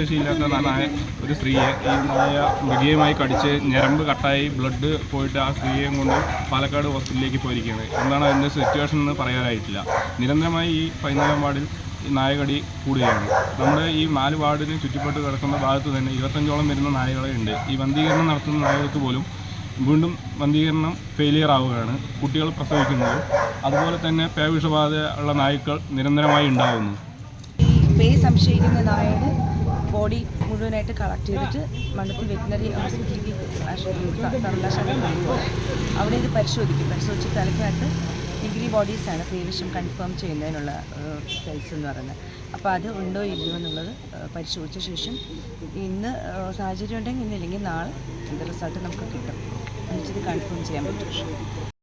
ശേഷിയില്ലാത്ത നായ ഒരു സ്ത്രീയെ ഈ നായ മൃഗീയമായി കടിച്ച് ഞരമ്പ് കട്ടായി ബ്ലഡ് പോയിട്ട് ആ സ്ത്രീയെയും കൊണ്ട് പാലക്കാട് ഹോസ്പിറ്റലിലേക്ക് പോയിരിക്കുകയാണ്. എന്താണ് അതിന്റെ സിറ്റുവേഷൻ എന്ന് പറയാനായിട്ടില്ല. നിരന്തരമായി ഈ പതിനാലാം വാർഡിൽ നായകടി കൂടുകയാണ്. നമ്മുടെ ഈ നാല് വാർഡിന് ചുറ്റിപ്പെട്ട് കിടക്കുന്ന ഭാഗത്ത് തന്നെ ഇരുപത്തഞ്ചോളം വരുന്ന നായകളെ ഉണ്ട്. ഈ വന്ധീകരണം നടത്തുന്ന നായകൾക്ക് പോലും വീണ്ടും വന്ധീകരണം ഫെയിലിയർ ആവുകയാണ്. കുട്ടികൾ പ്രസവിക്കുന്നത് അതുപോലെ തന്നെ പേവിഷബാധ ഉള്ള നായ്ക്കൾ നിരന്തരമായി ഉണ്ടാകുന്നു പേ സംശയിക്കുന്ന നായയുടെ ബോഡി മുഴുവനായിട്ട് കളക്ട് ചെയ്തിട്ട് മണ്ണത്തി വെറ്റിനറി ഹോസ്പിറ്റലിലേക്ക് സർവകലാശാല അവിടെ ഇത് പരിശോധിക്കും. പരിശോധിച്ച് തലക്കകത്ത് ഡിഗ്രി ബോഡീസാണ് പ്രീവിഷം കൺഫേം ചെയ്യുന്നതിനുള്ള സെൽസ് എന്ന് പറയുന്നത്. അപ്പോൾ അത് ഉണ്ടോ ഇല്ലയോ എന്നുള്ളത് പരിശോധിച്ച ശേഷം ഇന്ന് സാഹചര്യം ഉണ്ടെങ്കിൽ ഇന്നില്ലെങ്കിൽ നാളെ എന്താ റിസൾട്ട് നമുക്ക് കിട്ടും. എന്നിട്ട് കൺഫേം ചെയ്യാൻ പറ്റും.